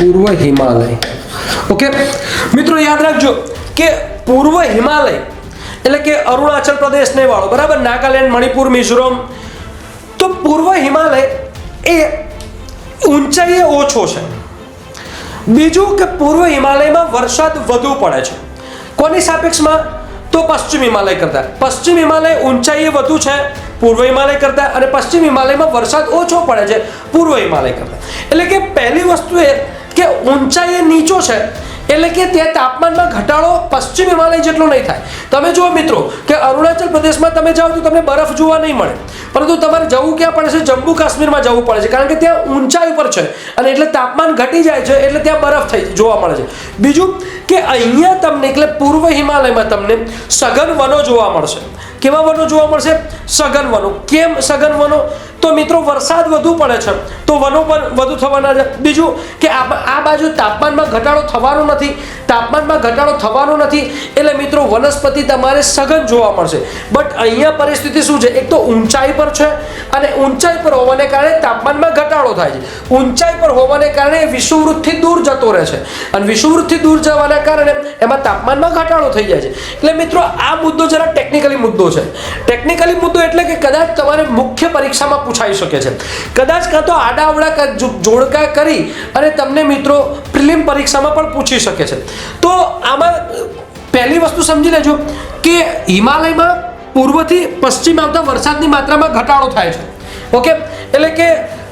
પૂર્વ હિમાલય. ઓકે મિત્રો, યાદ રાખજો કે પૂર્વ હિમાલય એટલે કે અરુણાચલ પ્રદેશને વાળો, બરાબર? નાગાલેન્ડ, મણિપુર, મિઝોરમ. તો પૂર્વ હિમાલય એ ઊંચાઈએ ઓછો છે. બીજું કે પૂર્વ હિમાલયમાં વરસાદ વધુ પડે છે. કોની સાપેક્ષમાં? તો પશ્ચિમ હિમાલય કરતા. પશ્ચિમ હિમાલય ઊંચાઈએ વધુ છે પૂર્વ હિમાલય કરતા અને પશ્ચિમ હિમાલયમાં વરસાદ ઓછો પડે છે પૂર્વ હિમાલય કરતા. એટલે કે પહેલી વસ્તુ એ કે ઊંચાઈએ નીચો છે, એટલે કે ત્યાં તાપમાનમાં ઘટાડો પશ્ચિમ હિમાલય જેટલો નહીં થાય. તમે જુઓ મિત્રો, કે અરુણાચલ પ્રદેશમાં તમે જાઓ તો તમને બરફ જોવા નહીં મળે. પરંતુ તમારે જવું ક્યાં પડે છે? જમ્મુ કાશ્મીરમાં જવું પડે છે, કારણ કે ત્યાં ઊંચાઈ પર છે અને એટલે તાપમાન ઘટી જાય છે, એટલે ત્યાં બરફ થઈ જોવા મળે છે. બીજું કે અહીંયા તમને, એટલે પૂર્વ હિમાલયમાં તમને સઘન વનો જોવા મળશે. કેવા વનો જોવા મળશે? સઘન વનો. કેમ સઘન વનો? તો મિત્રો વરસાદ વધુ પડે છે. તો વનો પણ વધુ થવાના છે. બીજું કે આ બાજુ તાપમાનમાં ઘટાડો થવાનો નથી. તાપમાનમાં ઘટાડો થવાનો નથી એટલે મિત્રો વનસ્પતિ તમારે સઘન જોવા મળશે. બટ અહીંયા પરિસ્થિતિ શું છે? એક તો ઊંચાઈ પર છે અને ઊંચાઈ પર હોવાને કારણે તાપમાનમાં થાય છે. ઊંચાઈ પર હોવાને કારણે એ દૂર જતો રહે છે. અને વિષુવવૃત્તથી દૂર જવાના કારણે એમાં તાપમાનમાં ઘટાડો થઈ જાય છે. એટલે મિત્રો, આ મુદ્દો જરા ટેકનિકલી મુદ્દો છે. ટેકનિકલી મુદ્દો એટલે કે કદાચ તમારે મુખ્ય પરીક્ષામાં પૂછાઈ શકે છે. કદાચ કાં તો આડાવડા જોડકા કરી અને તમને મિત્રો પ્રિલિમ પરીક્ષામાં પણ પૂછી શકે છે. તો આમાં પહેલી વસ્તુ સમજી લેજો કે હિમાલયમાં પૂર્વથી પશ્ચિમ આવતા વરસાદની માત્રામાં ઘટાડો થાય છે. ઓકે? એટલે કે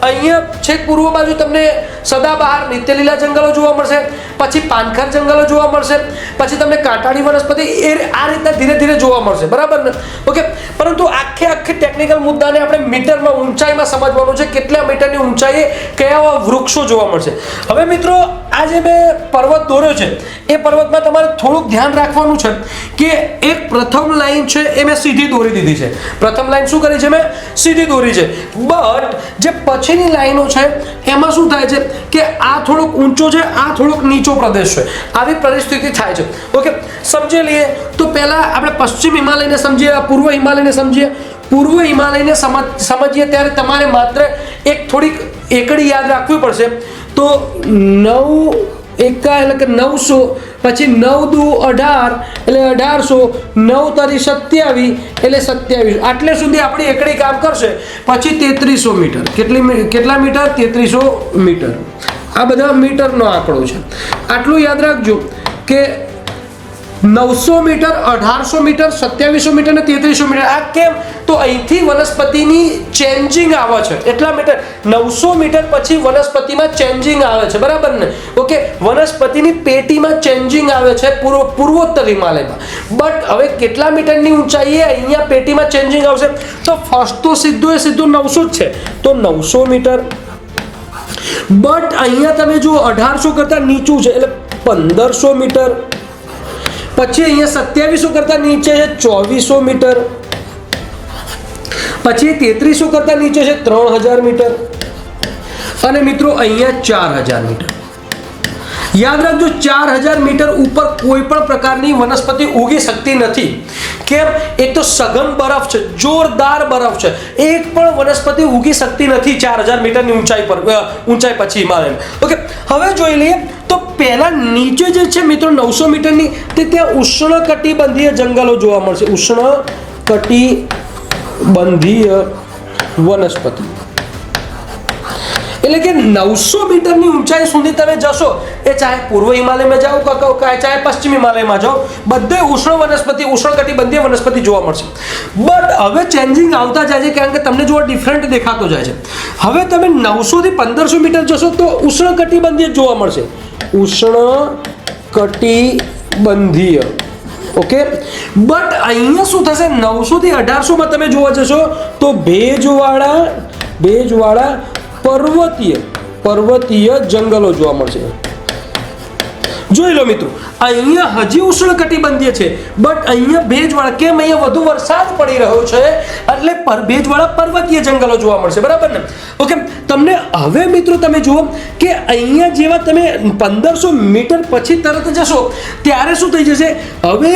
અહીંયા છેક પૂર્વ બાજુ તમને સદાબહાર નિત્યલીલા જંગલો જોવા મળશે, પછી પાનખર જંગલો જોવા મળશે, પછી તમને કાંટાળી વનસ્પતિ એ આ રીતના ધીરે ધીરે જોવા મળશે. બરાબર ને? ઓકે પરંતુ આખે આખે ટેકનિકલ મુદ્દાને આપણે મીટરમાં ઊંચાઈમાં સમજવાનું છે, કેટલા મીટરની ઊંચાઈએ કયા વૃક્ષો જોવા મળશે. હવે મિત્રો, આ જે મેં પર્વત દોર્યો છે, એ પર્વતમાં તમારે થોડુંક ધ્યાન રાખવાનું છે કે એક પ્રથમ લાઈન છે, એ મેં સીધી દોરી દીધી છે. પ્રથમ લાઈન શું કરી છે મેં? સીધી દોરી છે. બટ જે પછીની લાઈનો છે, એમાં શું થાય છે કે આ થોડોક ઊંચો છે, આ થોડોક નીચો પ્રદેશ છે. આવી પરિસ્થિતિ થાય છે. ઓકે સમજી લઈએ. તો પહેલાં આપણે પશ્ચિમ હિમાલયને સમજીએ પૂર્વ હિમાલયને સમજીએ. પૂર્વ હિમાલયને સમજીએ ત્યારે તમારે માત્ર એક થોડીક એકડી યાદ રાખવી પડશે. તો નવ એકા એટલે કે નવસો, પછી નવ દુ અઢાર એટલે અઢારસો, નવ તારી સત્યાવીસ એટલે સત્યાવીસ. આટલે સુધી આપણી એકડી કામ કરશે. પછી તેત્રીસો મીટર. કેટલી કેટલા મીટર? તેત્રીસો મીટર. આ બધા મીટરનો આંકડો છે. આટલું યાદ રાખજો કે નવસો મીટર, અઢારસો મીટર, સત્યાવીસો મીટર અને તેત્રીસો મીટર. આ કેમ? તો અહીંથી વનસ્પતિની ચેન્જિંગ આવે છે. એટલા મીટર નવસો મીટર પછી વનસ્પતિમાં ચેન્જિંગ આવે છે. બરાબર ને? ઓકે? વનસ્પતિની પેટીમાં ચેન્જિંગ આવે છે પૂર્વ પૂર્વોત્તર હિમાલયમાં. બટ હવે કેટલા મીટરની ઊંચાઈએ અહીંયા પેટીમાં ચેન્જિંગ આવશે? તો ફર્સ્ટ તો સીધું એ સીધું નવસો જ છે. તો નવસો મીટર. બટ અહીંયા તમે જુઓ, અઢારસો કરતાં નીચું છે. એટલે પંદરસો મીટર. પછી અહીંયા સત્યાવીસો કરતાં નીચે છે ચોવીસો મીટર. પછી તેત્રીસો કરતાં નીચે છે ત્રણ હજાર મીટર. અને મિત્રો અહીંયા ચાર હજાર મીટર. યાદ રાખજો, ચાર હજાર મીટર ઉપર કોઈ પણ પ્રકારની વનસ્પતિ ઉગી શકતી નથી. કેમ? એક તો સઘન બરફ છે, જોરદાર બરફ છે. એક પણ વનસ્પતિ ઉગી શકતી નથી ચાર હજાર મીટરની ઊંચાઈ પર ઊંચાઈ પછી હિમાલયમાં ઓકે, હવે જોઈ લઈએ, તો પહેલાં નીચે જે છે મિત્રો નવસો મીટરની, તે ત્યાં ઉષ્ણકટિબંધીય જંગલો જોવા મળશે. ઉષ્ણકટિબંધીય વનસ્પતિ. એટલે કે નવસો મીટરની ઊંચાઈ સુધી તમે જશો, એ ચાહે પૂર્વ હિમાલયમાં જાઓ ચાહે પશ્ચિમ હિમાલયમાં જાઓ, બધે ઉષ્ણ વનસ્પતિ, ઉષ્ણકટિબંધીય વનસ્પતિ જોવા મળશે. બટ હવે ચેન્જિંગ આવતા જાય છે કારણ કે તમને જોવા ડિફરન્ટ દેખાતો જાય છે. હવે તમે નવસોથી પંદરસો મીટર જશો તો ઉષ્ણકટિબંધીય જોવા મળશે. ઉષ્ણકટિબંધીય. ઓકે બટ અહીંયા શું થશે? નવસોથી અઢારસોમાં તમે જોવા જશો તો ભેજવાળા ભેજવાળા પર્વતીય પર્વતીય જંગલો જોવા મળશે. જોઈ લો મિત્રો, અહીંયા હજી ઉષ્ણકટિબંધીય છે બટ અહીંયા ભેજવાળા, કેમ અહીંયા વધુ વરસાદ પડી રહ્યો છે? એટલે પર, ભેજવાળા પર્વતીય જંગલો જોવા મળશે, બરાબર ને? ઓકે, તમને હવે મિત્રો તમે જુઓ કે અહીંયા જેવા તમે પંદરસો મીટર પછી તરત જશો, ત્યારે શું થઈ જશે? હવે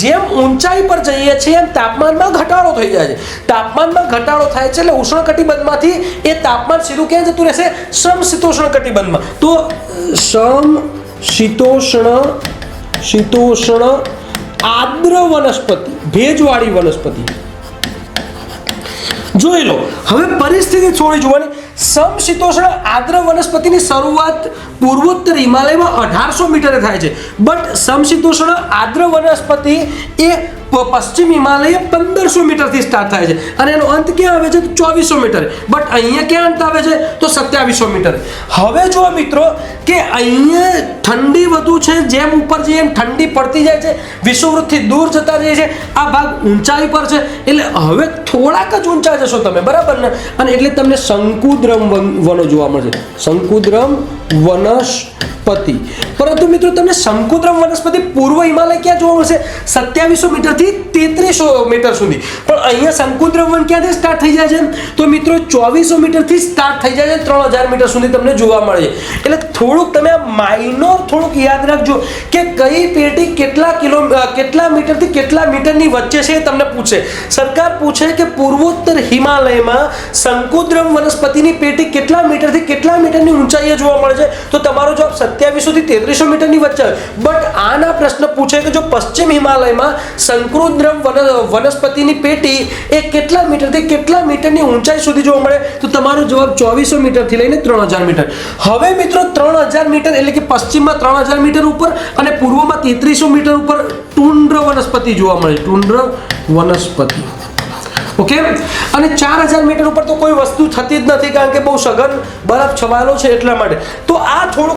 જેમ ઊંચાઈ પર જઈએ છીએ એમ તાપમાનમાં ઘટાડો થઈ જાય છે. તાપમાનમાં ઘટાડો થાય છે એટલે ઉષ્ણકટિબંધમાંથી એ તાપમાન સીધું ક્યાં જતું રહેશે? સમ શીતોષ્ણ કટિબંધમાં તો સમ શીતોષ્ણ શીતોષ્ણ આર્દ્ર વનસ્પતિ, ભેજવાળી વનસ્પતિ. જોઈ લો, હવે પરિસ્થિતિ થોડી જોવાની. સમશીતોષ્ણ આર્દ્ર વનસ્પતિની શરૂઆત પૂર્વોત્તર હિમાલયમાં અઢારસો મીટરે થાય છે. બટ સમશીતોષ્ણ આર્દ્ર વનસ્પતિ એ પશ્ચિમ હિમાલય પંદરસો મીટરથી સ્ટાર્ટ થાય છે. અને એનો અંત ક્યાં આવે છે? ચોવીસો મીટર. બટ અહીંયા ક્યાં અંત આવે છે? તો સત્યાવીસો મીટર. હવે જો મિત્રો કે અહીંયા ઠંડી વધુ છે, જેમ ઉપર જઈએ એમ ઠંડી પડતી જાય છે વિષુવવૃત્તથી દૂર જતા જઈએ છે, આ ભાગ ઊંચાઈ પર છે. એટલે હવે થોડાક જ ઊંચા જશો તમે, બરાબર ને? અને એટલે તમને શંકુદ્રમ વન- વનો જોવા મળશે. શંકુદ્રમ વનસ્પતિ. પરંતુ મિત્રો તમને શંકુદ્રમ વનસ્પતિ પૂર્વ હિમાલય ક્યાં જોવા મળશે? સત્યાવીસો મીટરથી તેત્રીસો મીટર સુધી. પણ અહીંયા શંકુદ્રવન ક્યાંથી સ્ટાર્ટ થઈ જાય છે? તો મિત્રો ચોવીસો મીટરથી સ્ટાર્ટ થઈ જાય છે, ત્રણ હજાર મીટર સુધી તમને જોવા મળે એટલે થોડુંક તમે આ માઇનોર થોડુંક યાદ રાખજો કે કઈ પેટી કેટલા કિલો કેટલા મીટરથી કેટલા મીટરની વચ્ચે છે એ તમને પૂછે. સરકાર પૂછે કે પૂર્વોત્તર હિમાલયમાં શંકુદ્રમ વનસ્પતિની પેટી કેટલા મીટરથી કેટલા મીટરની ઊંચાઈએ જોવા મળે છે? તો તમારો જવાબ સત્યાવીસોથી તેત્રીસો મીટરની વચ્ચે બટ આના પ્રશ્ન પૂછે કે જો પશ્ચિમ હિમાલયમાં શંકુદ્રમ વન, વનસ્પતિની પેટી એ કેટલા મીટરથી કેટલા મીટરની ઊંચાઈ સુધી જોવા મળે? તો તમારો જવાબ ચોવીસો મીટરથી લઈને ત્રણ હજાર મીટર. હવે મિત્રો, ત્રણ હજાર મીટર એટલે કે પશ્ચિમમાં ત્રણ હજાર મીટર ઉપર અને પૂર્વમાં તેત્રીસો મીટર ઉપર ટુંડ્ર વનસ્પતિ જોવા મળે. ટુંડ્ર વનસ્પતિ. ઓકે અને ચાર હજાર મીટર ઉપર તો કોઈ વસ્તુ થતી જ નથી કારણ કે બહુ સઘન બરફ છવાયેલો છે એટલા માટે. તો આ થોડું